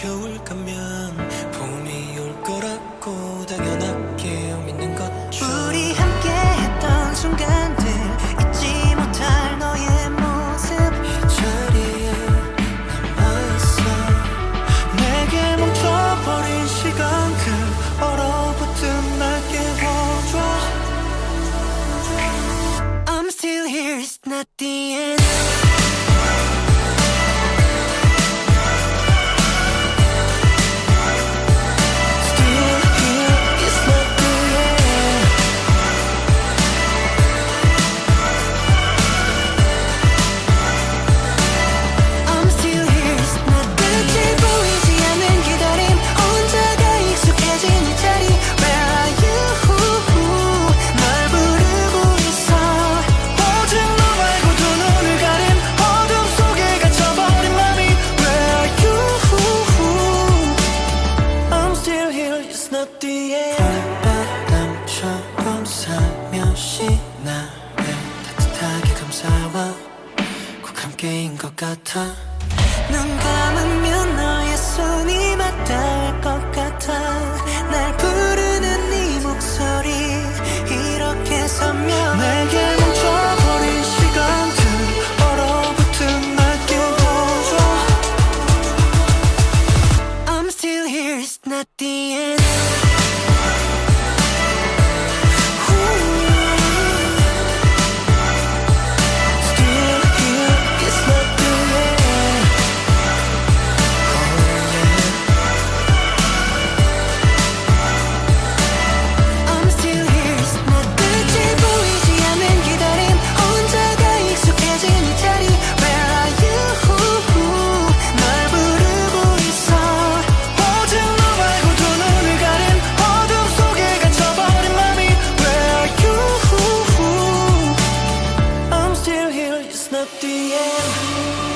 겨울 가면 end 바람처럼 살며시 나를 따뜻하게 감싸와 꼭 함께인 것 같아. 눈 감으 up the end.